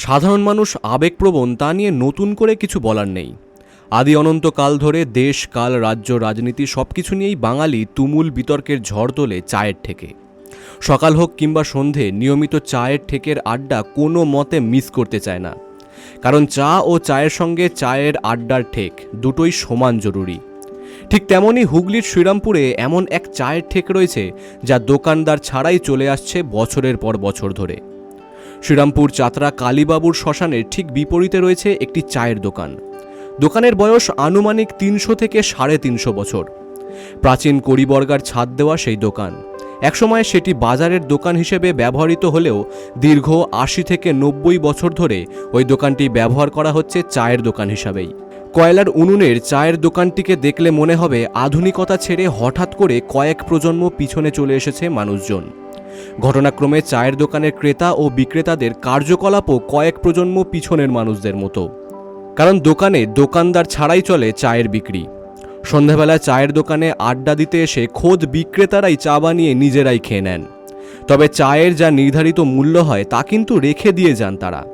সাধারণ মানুষ আবেগপ্রবণ তা নিয়ে নতুন করে কিছু বলার নেই। আদি অনন্তকাল ধরে দেশ, কাল, রাজ্য, রাজনীতি সব কিছু নিয়েই বাঙালি তুমুল বিতর্কের ঝড় তোলে চায়ের ঠেকে। সকাল হোক কিংবা সন্ধে, নিয়মিত চায়ের ঠেকের আড্ডা কোনো মতে মিস করতে চায় না। কারণ চা ও চায়ের সঙ্গে চায়ের আড্ডার ঠেক দুটোই সমান জরুরি। ঠিক তেমনই হুগলির শ্রীরামপুরে এমন এক চায়ের ঠেক রয়েছে যা দোকানদার ছাড়াই চলে আসছে বছরের পর বছর ধরে। শ্রীরামপুর চাতরা কালীবাবুর শ্মশানের ঠিক বিপরীতে রয়েছে একটি চায়ের দোকান। দোকানের বয়স আনুমানিক তিনশো থেকে সাড়ে তিনশো বছর। প্রাচীন কড়িবর্গার ছাদ দেওয়া সেই দোকান। একসময় সেটি বাজারের দোকান হিসেবে ব্যবহৃত হলেও দীর্ঘ আশি থেকে নব্বই বছর ধরে ওই দোকানটি ব্যবহার করা হচ্ছে চায়ের দোকান হিসাবেই। কয়লার উনুনের চায়ের দোকানটিকে দেখলে মনে হবে আধুনিকতা ছেড়ে হঠাৎ করে কয়েক প্রজন্ম পিছনে চলে এসেছে মানুষজন। ঘটনাক্রমে চায়ের দোকানের ক্রেতা ও বিক্রেতাদের কার্যকলাপও কয়েক প্রজন্ম পিছনের মানুষদের মতো। কারণ দোকানে দোকানদার ছাড়াই চলে চায়ের বিক্রি। সন্ধ্যাবেলা চায়ের দোকানে আড্ডা দিতে এসে খোদ বিক্রেতারাই চা বানিয়ে নিজেরাই খেয়ে নেন। তবে চায়ের যা নির্ধারিত মূল্য হয় তা কিন্তু রেখে দিয়ে যান তারা।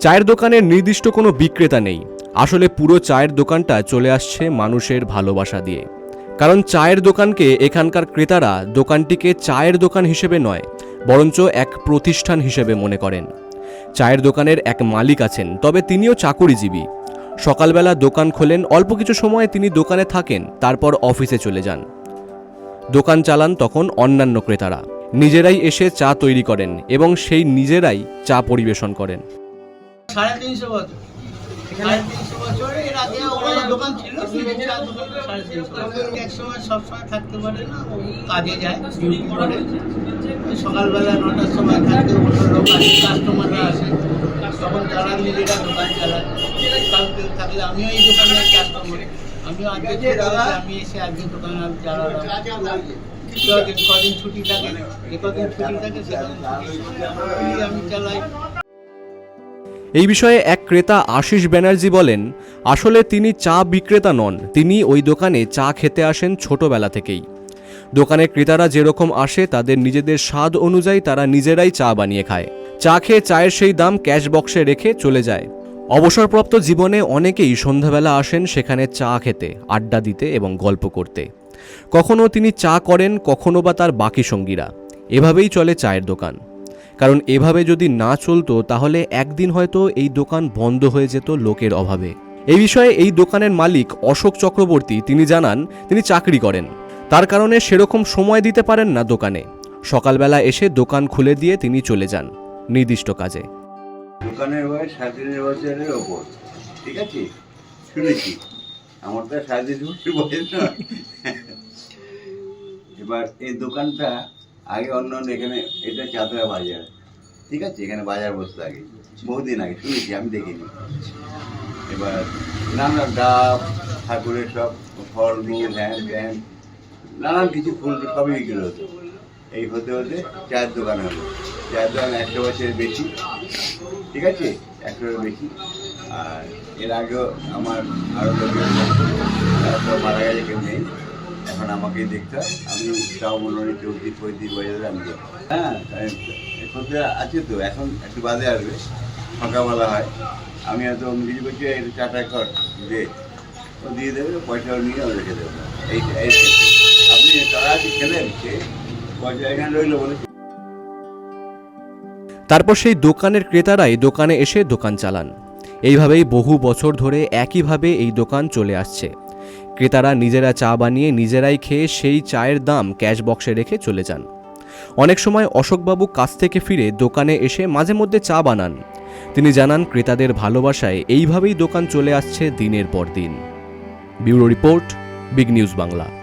চায়ের দোকানের নির্দিষ্ট কোনো বিক্রেতা নেই। আসলে পুরো চায়ের দোকানটা চলে আসছে মানুষের ভালোবাসা দিয়ে। কারণ চায়ের দোকানকে এখানকার ক্রেতারা দোকানটিকে চায়ের দোকান হিসেবে নয়, বরঞ্চ এক প্রতিষ্ঠান হিসেবে মনে করেন। চায়ের দোকানের এক মালিক আছেন, তবে তিনিও চাকুরিজীবী। সকালবেলা দোকান খোলেন, অল্প কিছু সময়ে তিনি দোকানে থাকেন, তারপর অফিসে চলে যান। দোকান চালান তখন অন্যান্য ক্রেতারা। নিজেরাই এসে চা তৈরি করেন এবং সেই নিজেরাই চা পরিবেশন করেন। সাড়ে তিনশো বছর। ওনার দোকান। এক সময় সবসময় থাকতে পারে না কাজে যায় ডিউটি সকালবেলা নটার সময় থাকতে অন্য লোক আসে কাস্টমাররা আসে, তখন তারা নিজেরা দোকান চালায়। থাকলে আমিও এই দোকানে কাস্টমার আমিও আজকে আমি এসে আজকে দোকানে আমি কদিন ছুটি থাকে, যে কদিন ছুটি থাকে সেকদিন ছুটি আমি চালাই। এই বিষয়ে এক ক্রেতা আশিস ব্যানার্জি বলেন, আসলে তিনি চা বিক্রেতা নন, তিনি ওই দোকানে চা খেতে আসেন ছোটবেলা থেকেই। দোকানে ক্রেতারা যেরকম আসে, তাদের নিজেদের স্বাদ অনুযায়ী তারা নিজেরাই চা বানিয়ে খায়। চা খেয়ে চায়ের সেই দাম ক্যাশ বক্সে রেখে চলে যায়। অবসরপ্রাপ্ত জীবনে অনেকেই সন্ধ্যাবেলা আসেন সেখানে চা খেতে, আড্ডা দিতে এবং গল্প করতে। কখনো তিনি চা করেন, কখনো বা তার বাকি সঙ্গীরা। এভাবেই চলে চায়ের দোকান। কারণ এভাবে যদি না চলতো, তাহলে একদিন হয়তো এই দোকান বন্ধ হয়ে যেত লোকের অভাবে। এই বিষয়ে এই দোকানের মালিক অশোক চক্রবর্তী, তিনি জানান, তিনি চাকরি করেন। তার কারণে সেরকম সময় দিতে পারেন না দোকানে। সকালবেলা এসে দোকান খুলে দিয়ে তিনি চলে যান, নির্দিষ্ট কাজে। দোকানের ওপর, ঠিক আছে? শুনেছি। আমার তো বয়স না। এবার এই দোকানটা আগে অন্য অন্য এখানে এটা চাতরা বাজার। ঠিক আছে? এখানে বাজার বসতো আগে। বহুদিন আগে। শুনেছি, আমি দেখিনি। এবার নানা ডাব, ঠাকুরের সব ফল, মূল, হ্যান ত্যান, নানান কিছু ফুল সবই বিক্রি হতো। এই হতে হতে চায়ের দোকান হলো। চায়ের দোকান একশো বছরের বেশি। ঠিক আছে? একশোর বেশি। আর এর আগেও আমার আরও লোকের মারা গেছে কেউ নেই। এখন আমাকেই দেখতে হয়। আমি তাও মোটামুটি চৌত্রিশ পঁয়ত্রিশ বছর আমি হ্যাঁ এখন তো আছে তো, এখন একটু বাদে আসবে, ফাঁকা সকালবেলা হয়। আমি হয়তো অন্য কিছু করছি চাটা কর দে ও দিয়ে দেবে, পয়সাও নিয়ে ও রেখে দেবে। এই আপনি তারা আজকে খেলেন? সে পয়সা এখানে রইল বলে। তারপর সেই দোকানের ক্রেতারাই দোকানে এসে দোকান চালান। এইভাবেই বহু বছর ধরে একইভাবে এই দোকান চলে আসছে। ক্রেতারা নিজেরা চা বানিয়ে নিজেরাই খেয়ে সেই চায়ের দাম ক্যাশ বক্সে রেখে চলে যান। অনেক সময় অশোকবাবু কাছ থেকে ফিরে দোকানে এসে মাঝে মধ্যে চা বানান। তিনি জানান, ক্রেতাদের ভালোবাসায় এইভাবেই দোকান চলে আসছে দিনের পর দিন। Bureau report, big news Bangla.